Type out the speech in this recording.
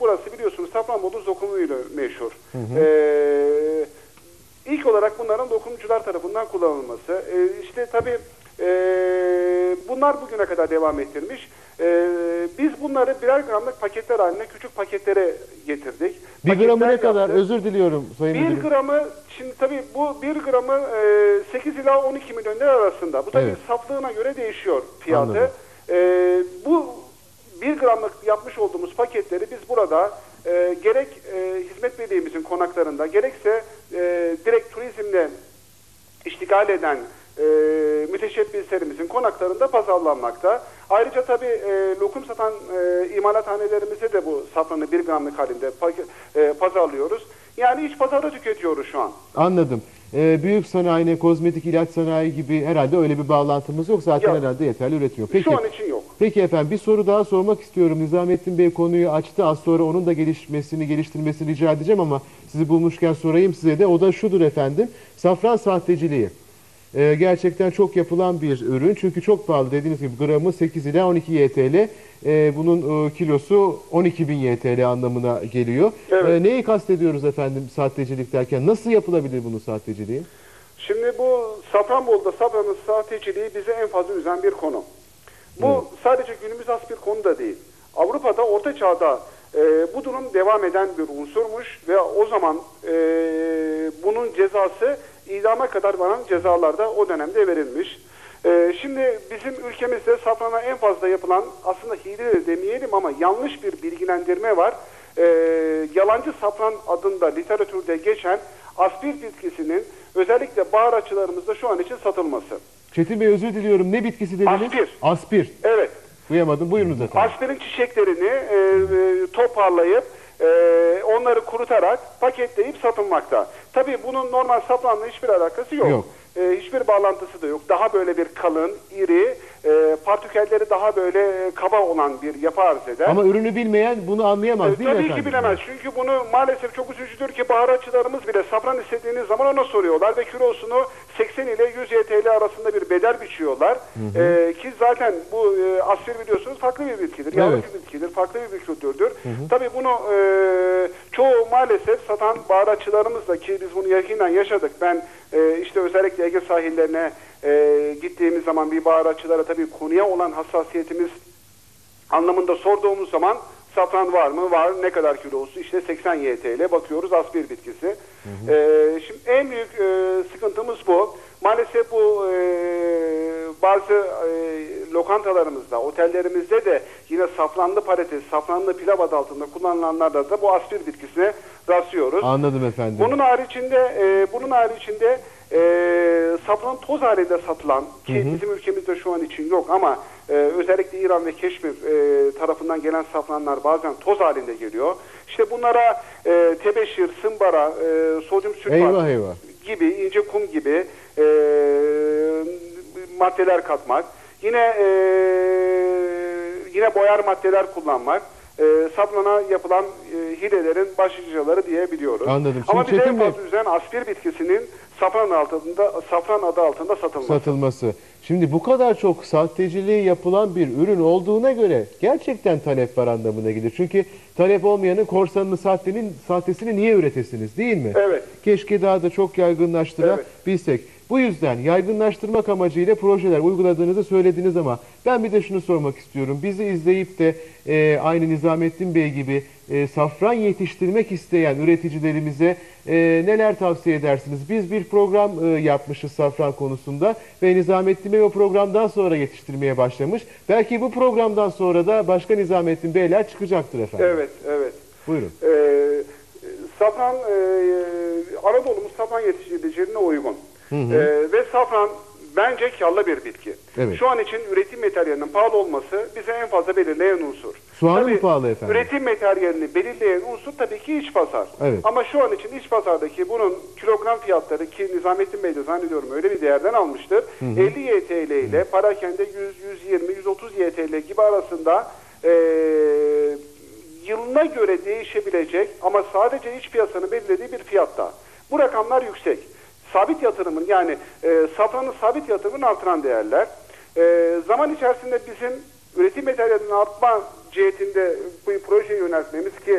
Burası biliyorsunuz Safranbolu dokumuyla meşhur. Ee, ilk olarak bunların dokumcular tarafından kullanılması. Ee, işte tabii e, bunlar bugüne kadar devam ettirmiş. Ee, biz bunları birer gramlık paketler haline küçük paketlere getirdik. Bir gramı ne kadar? yaptık. Özür diliyorum Sayın 1 Müdürüm. gramı şimdi tabii bu 1 gramı e, 8 ila 12 milyon lira arasında. Bu tabii Evet. saflığına göre değişiyor fiyatı. Anladım. E, bu 1 gramlık yapmış olduğumuz paketleri biz burada e, gerek e, hizmet birliğimizin konaklarında gerekse e, direkt turizmle iştigal eden e, müteşebbislerimizin konaklarında pazarlanmakta. Ayrıca tabii e, lokum satan e, imalathanelerimize de bu safranı 1 gramlık halinde e, pazarlıyoruz. Yani iç pazarda tüketiyoruz şu an. Anladım. Ee, büyük sanayi, kozmetik, ilaç sanayi gibi herhalde öyle bir bağlantımız yok. Zaten Yok. herhalde yeterli üretmiyor. Peki. Şu an için yok. Peki efendim bir soru daha sormak istiyorum. Nizamettin Bey konuyu açtı. Az sonra onun da gelişmesini, geliştirmesini rica edeceğim ama sizi bulmuşken sorayım size de. O da şudur efendim. Safran sahteciliği. Ee, gerçekten çok yapılan bir ürün. Çünkü çok pahalı dediğiniz gibi gramı 8 ila 12 YTL. Ee, bunun e, kilosu 12 bin YTL anlamına geliyor. Evet. Ee, neyi kastediyoruz efendim sahtecilik derken? Nasıl yapılabilir bunun sahteciliği? Şimdi bu Safranbolu'da safranın sahteciliği bizi en fazla üzen bir konu. Bu sadece günümüz has bir konu da değil. Avrupa'da Orta Çağ'da e, bu durum devam eden bir unsurmuş ve o zaman e, bunun cezası idama kadar varan cezalarda o dönemde verilmiş. E, şimdi bizim ülkemizde safrana en fazla yapılan aslında hile de demeyelim ama yanlış bir bilgilendirme var. E, yalancı safran adında literatürde geçen aspir bitkisinin özellikle baharatçılarımızda şu an için satılması. Çetin Bey özür diliyorum. Ne bitkisi dediniz? Aspir. Aspir. Evet. Duyamadım. Buyurunuz efendim. Aspirin çiçeklerini e, e, toparlayıp e, onları kurutarak paketleyip satılmakta. Tabii bunun normal safranla hiçbir alakası yok. Yok. E, hiçbir bağlantısı da yok. Daha böyle bir kalın, iri, e, partikülleri daha böyle e, kaba olan bir yapı arz eder. Ama ürünü bilmeyen bunu anlayamaz E, değil mi Tabii efendim? ki bilemez. Çünkü bunu maalesef çok üzücüdür ki baharatçılarımız bile safran istediğiniz zaman ona soruyorlar ve kilosunu 80 ile 100 YTL arasında bir bedel biçiyorlar. E, ki zaten bu e, aspir biliyorsunuz farklı bir bitkidir. Yağlı Evet. bir bitkidir. Farklı bir kültürdür. Tabii bunu e, çoğu maalesef satan baharatçılarımız da ki biz bunu yakinen yaşadık. Ben e, işte özellikle Ege sahillerine e, gittiğimiz zaman bir baharatçılara tabii konuya olan hassasiyetimiz anlamında sorduğumuz zaman safran var mı? Var. Ne kadar kilosu? İşte 80 YTL. Bakıyoruz aspir bitkisi. Ee, şimdi en büyük e, sıkıntımız bu. Maalesef bu e, bazı e, lokantalarımızda, otellerimizde de yine safranlı patates, safranlı pilav adı altında kullanılanlarda da bu aspir bitkisine rastlıyoruz. Anladım efendim. Bunun haricinde e, bunun haricinde e, safran toz halinde satılan ki bizim ülkemizde şu an için yok ama e, özellikle İran ve Keşmir e, tarafından gelen safranlar bazen toz halinde geliyor. İşte bunlara e, tebeşir, sımbara, e, sodyum sülfat gibi, ince kum gibi e, maddeler katmak. Yine e, yine boyar maddeler kullanmak. E, safrana yapılan e, hilelerin başlıcaları diyebiliyoruz. Anladım. Ama bize en fazla üzen aspir bitkisinin safran altında safran adı altında satılması. satılması. Şimdi bu kadar çok sahteciliği yapılan bir ürün olduğuna göre gerçekten talep var anlamına gelir. Çünkü talep olmayanın korsanını, sahtenin, sahtesini niye üretesiniz değil mi? Evet. Keşke daha da çok yaygınlaştırabilsek. Bu yüzden yaygınlaştırmak amacıyla projeler uyguladığınızı söylediniz ama ben bir de şunu sormak istiyorum. Bizi izleyip de e, aynı Nizamettin Bey gibi e, safran yetiştirmek isteyen üreticilerimize e, neler tavsiye edersiniz? Biz bir program e, yapmışız safran konusunda ve Nizamettin Bey o programdan sonra yetiştirmeye başlamış. Belki bu programdan sonra da başka Nizamettin Beyler çıkacaktır efendim. Evet, evet. Buyurun. E, safran e, Anadolu'muz safran yetiştiriciliğine uygun. E, ve safran bence karlı bir bitki. Evet. Şu an için üretim materyalinin pahalı olması bize en fazla belirleyen unsur. Soğanı Tabii mı pahalı efendim? Üretim materyalini belirleyen unsur tabii ki iç pazar. Evet. Ama şu an için iç pazardaki bunun kilogram fiyatları ki Nizamettin Bey de zannediyorum öyle bir değerden almıştır. 50 YTL ile parakende 100, 120, 130 YTL gibi arasında eee yılına göre değişebilecek ama sadece iç piyasanın belirlediği bir fiyatta. Bu rakamlar yüksek. Sabit yatırımın yani e, safranın sabit yatırımını artıran değerler. E, zaman içerisinde bizim üretim materyalinin artma cihetinde bu projeyi yöneltmemiz ki